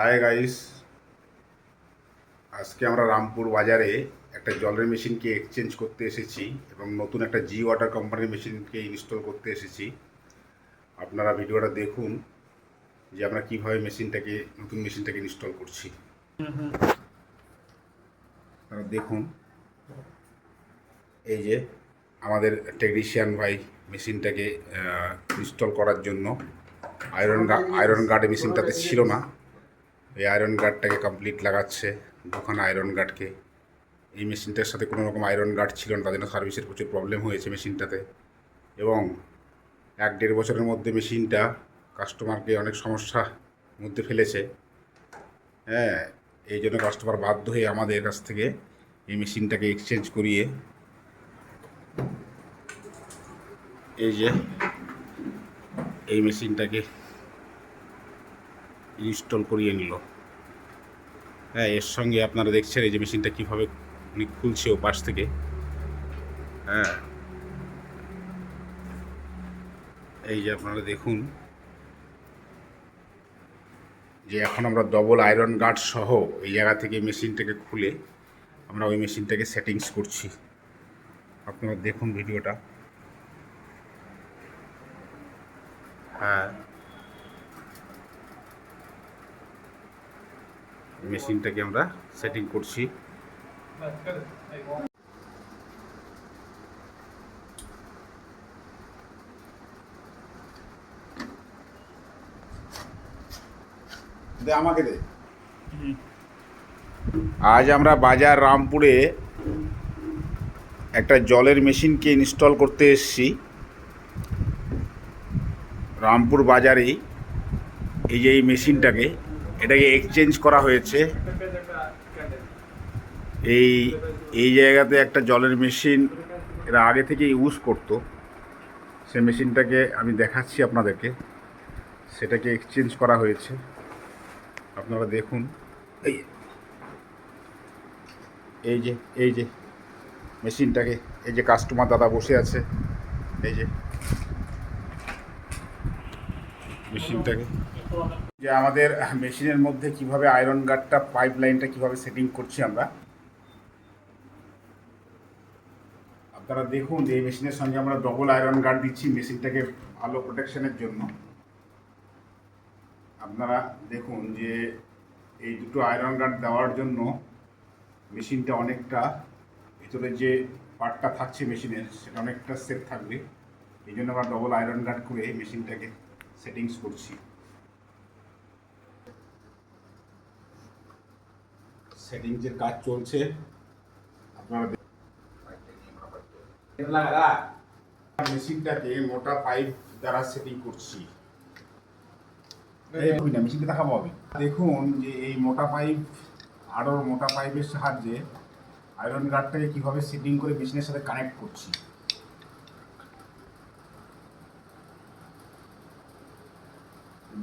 Hi guys আজকে আমরা রামপুর বাজারে একটা জলের মেশিনকে এক্সচেঞ্জ করতে এসেছি এবং নতুন একটা জি ওয়াটার কোম্পানির মেশিনকে ইনস্টল করতে এসেছি। আপনারা ভিডিওটা দেখুন যে আমরা কীভাবে মেশিনটাকে নতুন মেশিনটাকে ইনস্টল করছি। দেখুন। এই যে আমাদের টেকনিশিয়ান ভাই মেশিনটাকে ইনস্টল করার জন্য। আয়রন আয়রন গার্ড মেশিনটাতে ছিল না। এই আয়রন গার্ডটাকে কমপ্লিট লাগাচ্ছে। দুখানা আয়রন গার্ডকে এই মেশিনটার সাথে কোনো রকম আয়রন গার্ড ছিল না, তার জন্য সার্ভিসের প্রচুর প্রবলেম হয়েছে মেশিনটাতে। এবং এক দেড় বছরের মধ্যে মেশিনটা কাস্টমারকে অনেক সমস্যা মধ্যে ফেলেছে। হ্যাঁ এই জন্য কাস্টমার বাধ্য হয়ে আমাদের কাছ থেকে এই মেশিনটাকে এক্সচেঞ্জ করিয়ে এই যে এই মেশিনটাকে ইনস্টল করিয়ে নিল। হ্যাঁ এর সঙ্গে আপনারা দেখছেন এই যে মেশিনটা কীভাবে উনি খুলছে ও পাশ থেকে। হ্যাঁ। এই যে আপনারা দেখুন। যে এখন আমরা ডবল আয়রন গার্ড সহ এই জায়গা থেকে মেশিনটাকে খুলে আমরা ওই মেশিনটাকে সেটিংস করছি। আপনারা দেখুন ভিডিওটা। হ্যাঁ। মেশিনটাকে আমরা সেটিং করছি। দে আমাকে দে। আজ আমরা বাজার রামপুরে একটা জলের মেশিনকে ইনস্টল করতে এসেছি। রামপুর বাজারেই এই যে এই মেশিনটাকে এটাকে এক্সচেঞ্জ করা হয়েছে। এই এই জায়গাতে একটা জলের মেশিন এরা আগে থেকে ইউজ করতো। সে মেশিনটাকে আমি দেখাচ্ছি আপনাদেরকে। সেটাকে এক্সচেঞ্জ করা হয়েছে। আপনারা দেখুন। এই এই যে এই যে মেশিনটাকে এই যে কাস্টমার দাদা বসে আছে। এই যে মেশিনটাকে যে আমাদের মেশিনের মধ্যে কীভাবে আয়রন গার্ডটা পাইপ লাইনটা কীভাবে সেটিং করছি আমরা। আপনারা দেখুন যে এই মেশিনের সঙ্গে আমরা ডবল আয়রন গার্ড দিচ্ছি মেশিনটাকে ভালো প্রোটেকশনের জন্য। আপনারা দেখুন যে এই দুটো আয়রন গার্ড দেওয়ার জন্য মেশিনটা অনেকটা ভিতরে যে পার্টটা থাকছে মেশিনের, সেটা অনেকটা সেফ থাকবে। এই জন্য আমরা ডবল আয়রন গার্ড করে মেশিনটাকে সেটিংস করছি। সেটিংসের কাজ চলছে আপনারা মেশিনটাকে মোটা পাইপ দ্বারা সেটিং করছি। না মেশিনটা দেখাবো আমি। দেখুন যে এই মোটা পাইপ আরও মোটা পাইপের সাহায্যে আয়রন গার্ডটাকে কীভাবে সেটিং করে মেশিনের সাথে কানেক্ট করছি।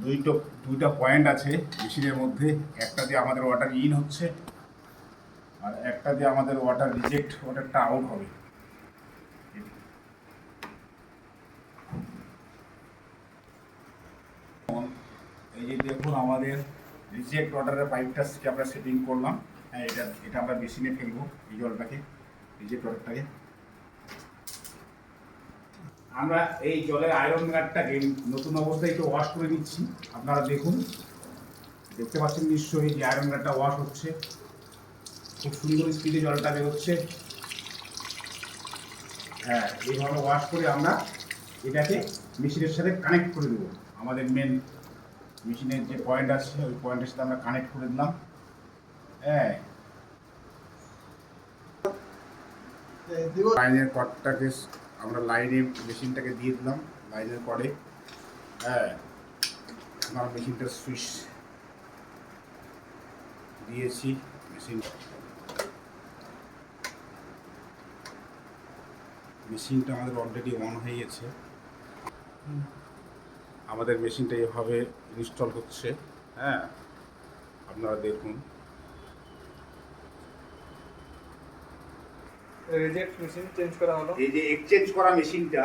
দুইটো দুইটা পয়েন্ট আছে মেশিনের মধ্যে। একটা দিয়ে আমাদের ওয়াটার ইন হচ্ছে। আর একটা দিয়ে আমাদের ওয়াটার রিজেক্ট ওয়াটারটা আউট হবে। এই যে দেখুন আমাদের রিজেক্ট ওয়াটারের পাইপটা আমরা সেটিং করলাম। হ্যাঁ এটা এটা আমরা মেশিনে ফেলব, এই জলটাকে রিজেক্ট ওয়াটারটাকে আমরা এই জলের আয়রন গার্ডটাকে নতুন অবস্থায় একটু ওয়াশ করে নিচ্ছি। আপনারা দেখুন, দেখতে পাচ্ছেন নিশ্চয়ই যে আয়রন গার্ডটা ওয়াশ হচ্ছে। খুব সুন্দর স্পিডে জলটা বেরোচ্ছে। হ্যাঁ এইভাবে ওয়াশ করে আমরা এটাকে মেশিনের সাথে কানেক্ট করে দেবো। আমাদের মেন মেশিনের যে পয়েন্ট আছে, ওই পয়েন্টের সাথে আমরা কানেক্ট করে দিলাম। হ্যাঁ। লাইনের কটটাকে আমরা লাইনে মেশিনটাকে দিয়ে দিলাম লাইনের পরে হ্যাঁ। আমার মেশিনটার সুইচ দিয়েছি মেশিন মেশিনটা আমাদের অলরেডি অন হয়ে গেছে। আমাদের মেশিনটা এভাবে ইনস্টল হচ্ছে হ্যাঁ? আপনারা দেখুন। রিজেক্ট মেশিন চেঞ্জ করা হলো। এই যে এক্সচেঞ্জ করা মেশিনটা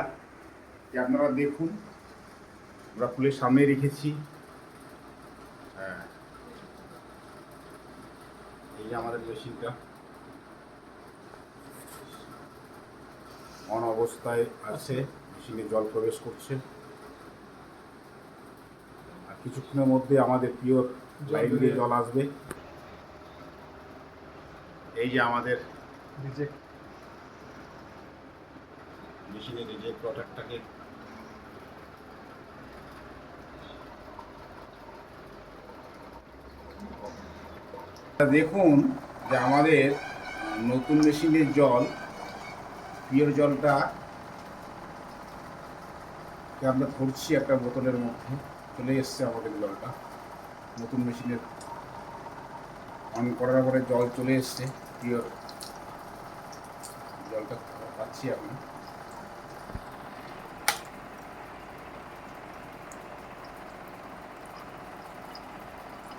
যে আপনারা দেখুন আমরা ফুলের সামনে রেখেছি। হ্যাঁ। এই যে আমাদের মেশিনটা। অন অবস্থায় আছে মেশিনে জল প্রবেশ করছে। আর কিছুক্ষণের মধ্যে আমাদের পিওর লাইন দিয়ে জল আসবে। এই যে আমাদের রিজেক্ট মেশিনের যে প্রোডাক্টটাকে দেখুন যে আমাদের নতুন মেশিনের জল পিওর জলটা আমরা ধরছি একটা বোতলের মধ্যে, চলে এসছে আমাদের জলটা। নতুন মেশিনের অন করার পরে জল চলে এসছে পিওর জলটা পাচ্ছি আমি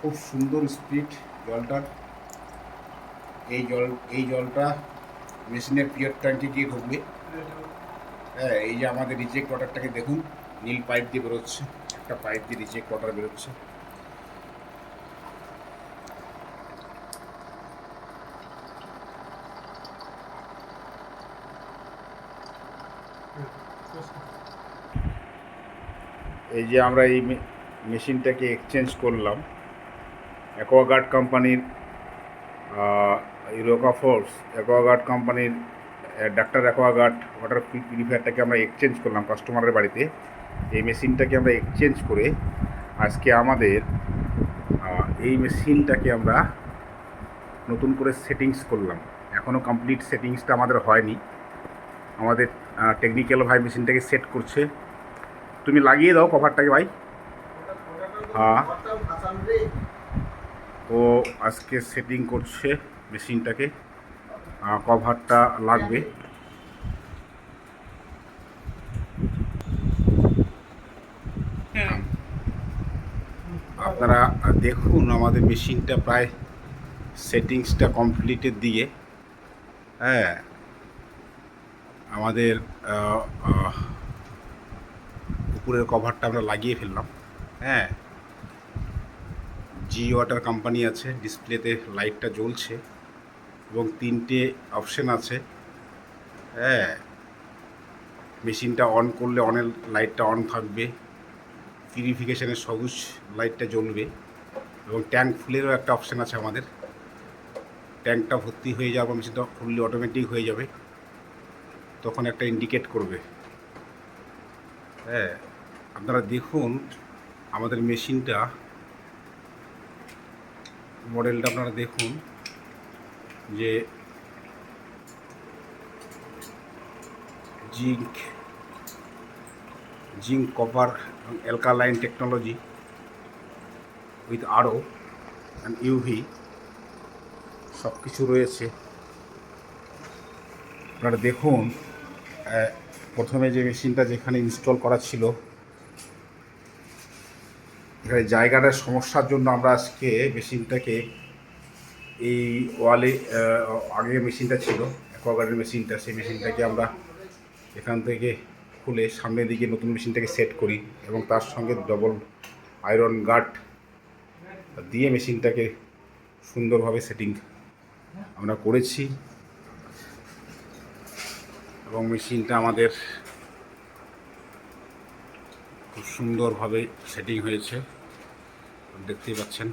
খুব সুন্দর স্পিড জলটার। এই জল, এই জলটা মেশিনের পিওর ট্যাঙ্কে গিয়ে ঢুকবে হ্যাঁ এই যে আমাদের রিজেক্ট ওয়াটারটাকে দেখুন, নীল পাইপ দিয়ে বেরোচ্ছে, একটা পাইপ দিয়ে রিজেক্ট ওয়াটার বেরোচ্ছে। এই যে আমরা এই মেশিনটাকে এক্সচেঞ্জ করলাম। অ্যাকোয়াগার্ড কোম্পানির ইউরোকা ফোর্স অ্যাকোয়াগার্ড কোম্পানির ডাক্তার অ্যাকোয়াগার্ড ওয়াটার পিউরিফায়ারটাকে আমরা এক্সচেঞ্জ করলাম কাস্টমারের বাড়িতে। এই মেশিনটাকে আমরা এক্সচেঞ্জ করে আজকে আমাদের এই মেশিনটাকে আমরা নতুন করে সেটিংস করলাম। এখনও কমপ্লিট সেটিংসটা আমাদের হয়নি। আমাদের টেকনিক্যাল ভাই মেশিনটাকে সেট করছে। তুমি লাগিয়ে দাও কভারটাকে ভাই। হ্যাঁ। ও আজকে সেটিং করছে। মেশিনটাকে কভারটা লাগবে। আপনারা দেখুন আমাদের মেশিনটা প্রায় সেটিংসটা কমপ্লিটের দিকে। হ্যাঁ আমাদের উপরের কভারটা আমরা লাগিয়ে ফেললাম। হ্যাঁ জি ওয়াটার কোম্পানি আছে ডিসপ্লেতে লাইটটা জ্বলছে। এবং তিনটে অপশন আছে। হ্যাঁ মেশিনটা অন করলে অনের লাইটটা অন থাকবে। পিউরিফিকেশনের সবুজ লাইটটা জ্বলবে। এবং ট্যাঙ্ক ফুলেরও একটা অপশান আছে আমাদের। ট্যাঙ্কটা ভর্তি হয়ে যাওয়ার মেশিনটা ফুললি অটোমেটিক হয়ে যাবে। তখন একটা ইন্ডিকেট করবে। হ্যাঁ আপনারা দেখুন আমাদের মেশিনটা মডেলটা আপনারা দেখুন। যে জিঙ্ক জিঙ্ক, কপার, এবং অ্যালকালাইন টেকনোলজি উইথ আরও, অ্যান্ড ইউভি সব কিছু রয়েছে। আপনারা দেখুন প্রথমে যে মেশিনটা যেখানে ইনস্টল করা ছিল, এখানে জায়গাটার সমস্যার জন্য আমরা আজকে মেশিনটাকে এই ওয়ালে আগে মেশিনটা ছিল, অ্যাকোয়াগার্ডের মেশিনটা, সেই মেশিনটাকে আমরা এখান থেকে খুলে সামনের দিকে নতুন মেশিনটাকে সেট করি এবং তার সঙ্গে ডবল আয়রন গার্ড দিয়ে মেশিনটাকে সুন্দরভাবে সেটিং আমরা করেছি। এবং মেশিনটা আমাদের খুব সুন্দরভাবে সেটিং হয়েছে। দেখতেই পাচ্ছেন।